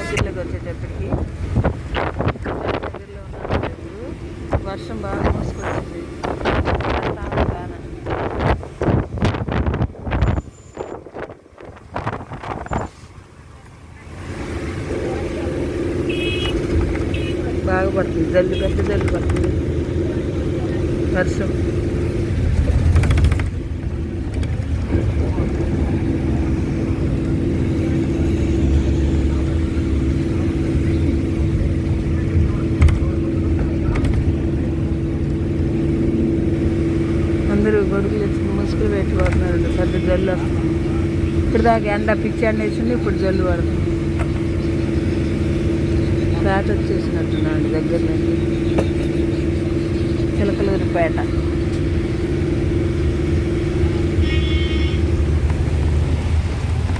దగ్గరలోకి వచ్చేటప్పటికి దగ్గరలో ఉన్నాను వర్షం బాగా మూసుకొచ్చింది. బాగా పడుతుంది. జల్లు పెద్ద జల్లు పడుతుంది. వర్షం. అందరూ గొడుగులు తెచ్చుకుని ముసుగులు పెట్టుకుంటున్నారు పెద్ద జల్లు వస్తుంది ఇప్పుడు దాకా ఎండ పిచ్చి ఎండ వేసింది ఇప్పుడు జల్లు పడుతుంది. పేట వచ్చేసినట్టున్నాడు దగ్గర నుండి చిలకలూరి పేట.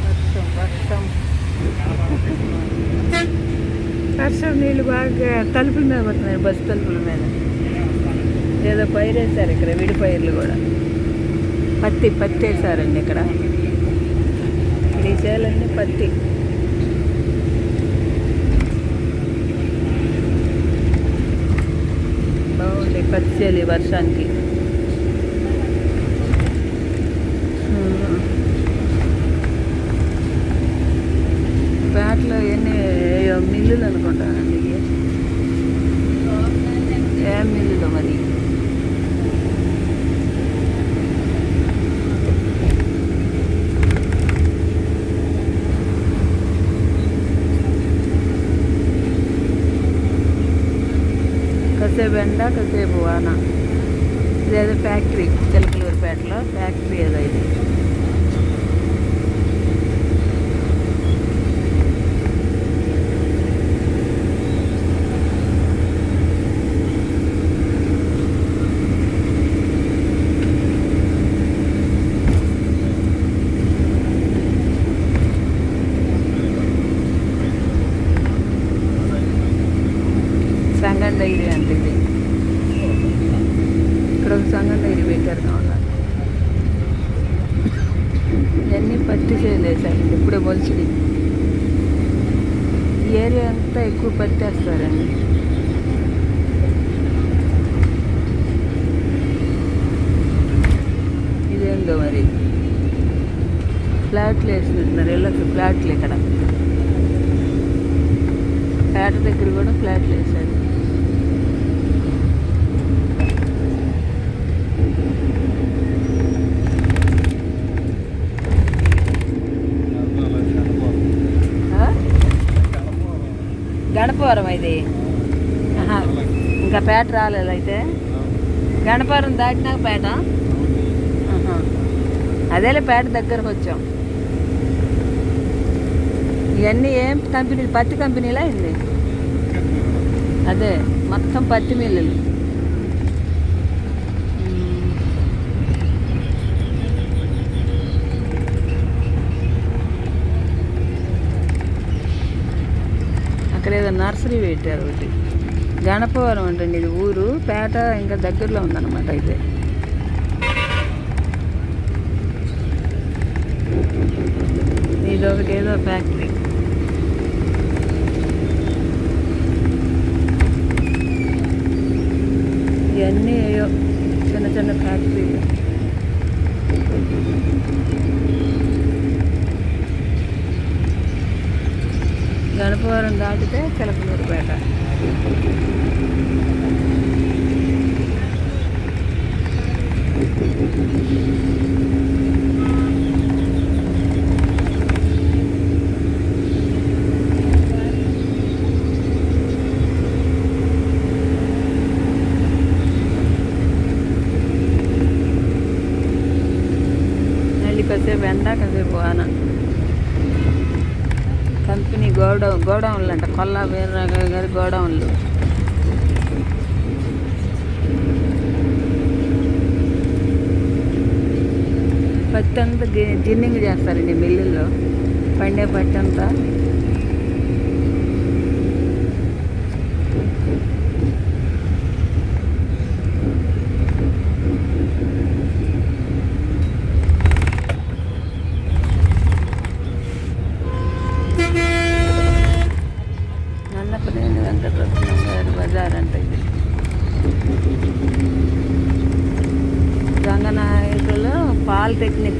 వర్షం వర్షం. వర్షం నీళ్ళు బాగా తలుపుల మీద పడుతున్నాయి బస్సు తలుపుల మీద. ఏదో పైరు వేశారు ఇక్కడ విడి పైర్లు కూడా. పత్తి పత్తి వేశారండి ఇక్కడ. ఇక్కడ ఈ చేలన్నీ పత్తి. బాగుంది పత్తి ఈ వర్షానికి. పేటలో ఎన్ని మిల్లులు అనుకుంటానండి ఇవి. ఏం మిల్లులు మరి కాసేపు ఎండ కాసేపు వాన ఇదేదో ఫ్యాక్టరీ చిలకలూరుపేటలో ఫ్యాక్టరీ ఏదో ఇది సంగం డైరీ అంటే ఇది ఇక్కడ ఒక సంగం డైరీ పెట్టారు కావాలి పత్తి పత్తి చేయలేసారండి ఇప్పుడే మొలిచింది ఈ ఏరియా అంతా ఎక్కువ పత్తి వేస్తారండి. ఇదేందో మరి? ఫ్లాట్లు వేసినట్టున్నారు ఇళ్ళకి ఫ్లాట్లు ఇక్కడ. పేట దగ్గర కూడా ఫ్లాట్లు వేశారు. గణపవరం ఇది. ఇంకా పేట రాలేదు అయితే. గణపవరం దాటినాక పేట? అదేలే పేట దగ్గరకు వచ్చాం. ఇవన్నీ ఏం కంపెనీలు? పత్తి కంపెనీలా అయింది అదే మొత్తం పత్తి మిల్లులు. అక్కడ నర్సరీ పెట్టారు ఒకటి. గణపవరం అంటండి ఇది ఊరు. పేట ఇంకా దగ్గరలో ఉందన్నమాట అయితే. ఇది ఒకటి ఏదో ఫ్యాక్టరీ గణపవరం దాటితే చిలకలూరుపేట మళ్ళీ కాసేపు ఎండ కాసేపు వాన కంపెనీ గోడౌన్ గోడౌన్లు అంట. కొల్లా వీరరాఘవ గారి గోడౌన్లు. పత్తి అంతా గి- జిన్నింగ్ చేస్తారండి మిల్లుల్లో. పండే పత్తి అంతా.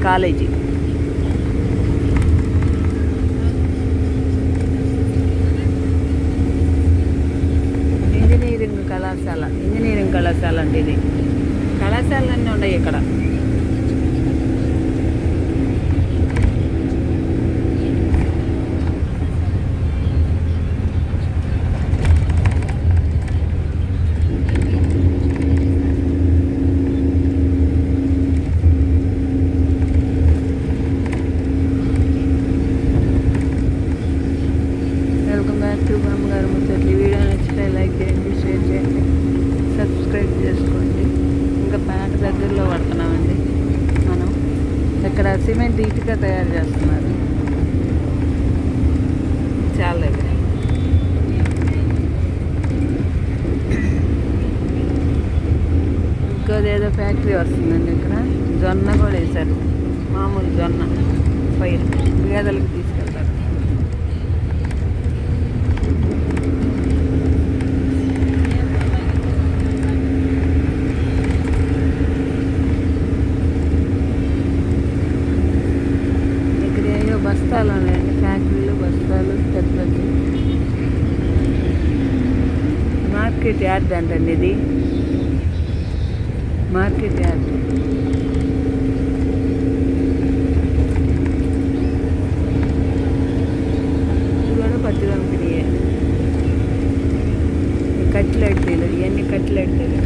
కాలేజీ చేయండి షేర్ చేయండి. సబ్స్క్రైబ్ చేసుకోండి. ఇంకా ప్యాంట్ దగ్గరలో పడుతున్నామండి మనం. ఇక్కడ సిమెంట్ ఇటుక తయారు చేస్తున్నారు. చాలా దగ్గర. ఇంకోదేదో ఫ్యాక్టరీ వస్తుందండి ఇక్కడ. జొన్న కూడా వేశారు. మామూలు జొన్న. పైరు. గేదెలకు తీసుకెళ్తారు ఇక్కడ ఏయో బస్తాలు ఉన్నాయండి ఫ్యాక్టరీలు బస్తాలు పెద్ద పెద్ద మార్కెట్ యార్డ్ అంటండి ఇది. Market yard. ఇది పత్తి కంపెనీయే ఈ ఇవన్నీ కట్లెట్టీలు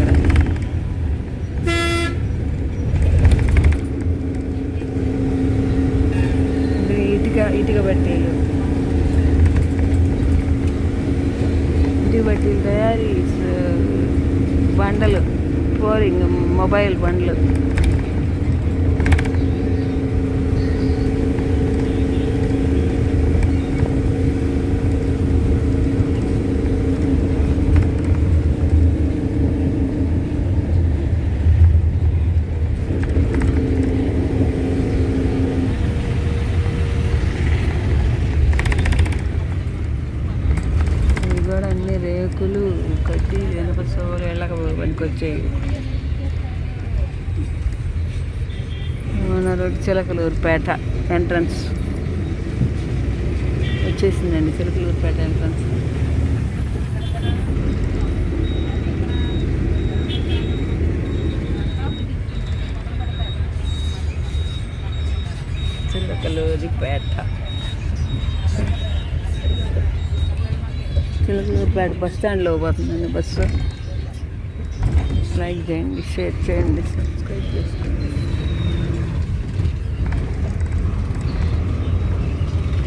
పోరింగ్ మొబైల్ బండ్లు Road Chilakaluripet entrance వచ్చేసిందండి చిలకలూరుపేట ఎంట్రన్స్ చిలకలూరిపేట చిలకలూరుపేట బస్ స్టాండ్లో పోతుందండి బస్సు. లైక్ చేయండి షేర్ చేయండి సబ్స్క్రైబ్ చేసుకోండి.